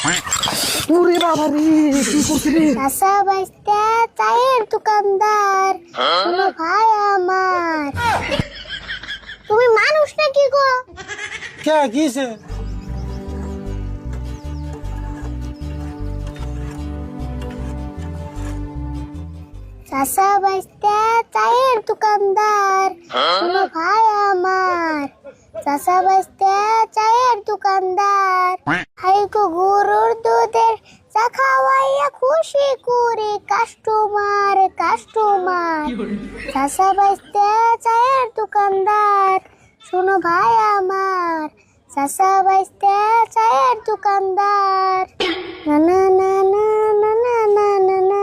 উরে বাবা রে কি করছিস রে? বাইস্তা চায়ের দোকানদার। শোনো ভাই আমার। তুমি মানুষ নাকি গো? কে কিছে চাষা বাইস্তা চায়ের দোকানদার। শোনো ভাই আমার। চাষা বাইস্তা চায়ের দোকানদার। হাইকো গরুর দুধের চা খাওয়াইয়া খুশি করে কাস্টমার কাস্টমার চাষা বাইস্তা চায়ের দোকানদার শোনো ভাই আমার। চাষা বাইস্তা চায়ের দোকানদার। না না না না না না না না না।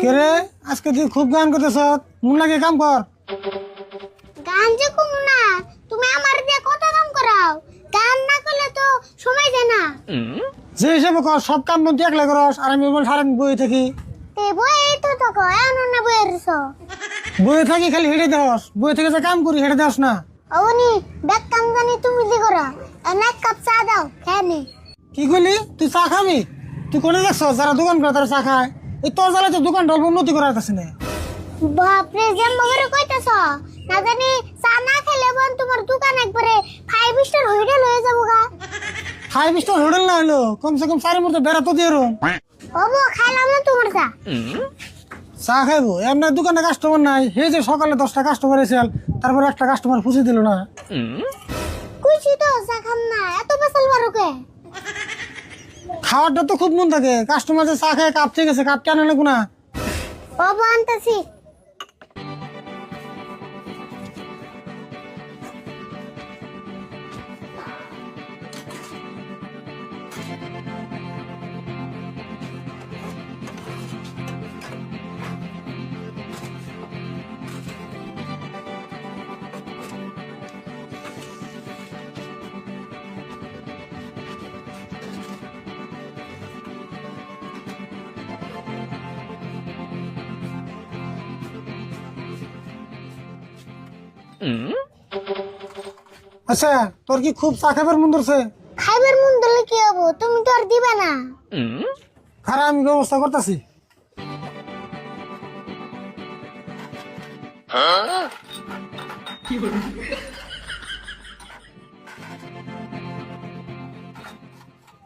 কে রে? আজকে তুই খুব গান করতেছ। মন লাগে কাম কর? গান যে কম না। তুমি আমার দিয়ে কত কাম করাও? গান না করলে তো সময় যায় না। যে হিসাবে কর সব কাম বন্ধু একলা করস আর আমি বল সারাদিন বই থাকি। তে বই তো বই থাকি খালি হেঁটে দেওয়াস বই থেকে যে কাম করি হেঁটে দেওয়াস না। অবনি ব্যাগ কাম জানি তুমি দি করো। এনে এক কাপ চা দাও খেয়ে কি তুই চা খাবি? তুই কোনে দেখছ? যারা দোকান করে তারা চা খায়। এই তোর জ্বালায় তো দোকান ডল উন্নতি করার কাছে না। বাপরে যেম মগরে কইতাছ না জানি চা না খেলে বোন তোমার দোকান একবারে ফাইভ স্টার হোটেল হয়ে যাব গা ফাইভ স্টার হোটেল না হলো। কমসে কম চারি মতো বেড়া তো দিয়ে রুম। ওবো খাইলাম না তোমার চা। চা খাইবো? এমনি দোকানে কাস্টমার নাই। হে যে সকালে দশটা কাস্টমার এসেল তারপর একটা কাস্টমার পুষে দিল না। কুচি তো চা খাম না। এত বেসাল বারোকে খাওয়ারটা তো খুব মন থাকে। কাস্টমার যে চা খায় কাপ থেকে গেছে কাপ কেন না। ওবো আনতেছি। আচ্ছা তোর কি খুব চা খাবার মন ধরছে? খাইবার মন দিলে কি হব? তুমি তো আর দিবে না। খারাপ আমি ব্যবস্থা করতেছি।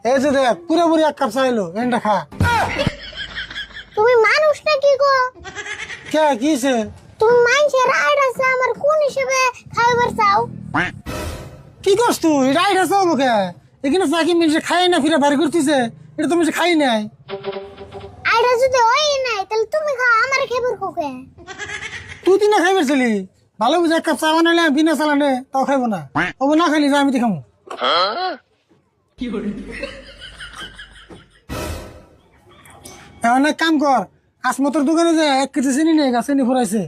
এই যে দেখ পুরোপুরি এক কাপ চাইলো এনটা খা। তুমি মানুষ নাকি গো? কে কিছে তুমি মানুষের আইড আছে আমার কোন কি করছ তুই? রাইট আছে মুখে এখানে চাকি মিলছে? খাই না ফিরে বাড়ি করতেছে এটা তুমি খাই নাই। আইডা যদি হয় নাই তাহলে তুমি খাও আমার খাইবার কোকে তুই তিন খাই পারছিলি? ভালো বুঝে এক কাপ চা বানালে বিনা চালানে তাও খাইবো না। ও না খাইলি যা আমি দেখামো এখন এক কাম কর আসমতর দোকানে যে এক কেজি চিনি নেই গা চিনি ফুরাইছে।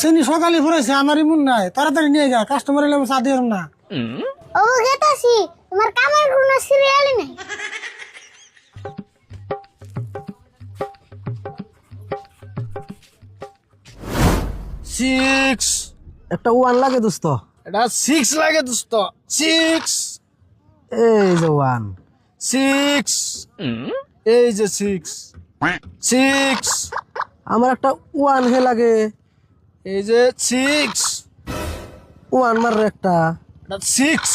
চিনি সকালে ফুরাইছে আমার ইমুন নাই। তাড়াতাড়ি নিয়ে যা কাস্টমার এলে চা দিয়ে না। ও গেতাছি তোমার কামের কোনো সিরিয়ালই নাই। সিক্স একটা ওয়ান লাগে দোস্ত। এটা সিক্স লাগে দোস্ত। সিক্স এই যে ওয়ান সিক্স এই যে সিক্স সিক্স আমার একটা ওয়ান হে লাগে। এই যে সিক্স ওয়ান মার একটা। সিক্স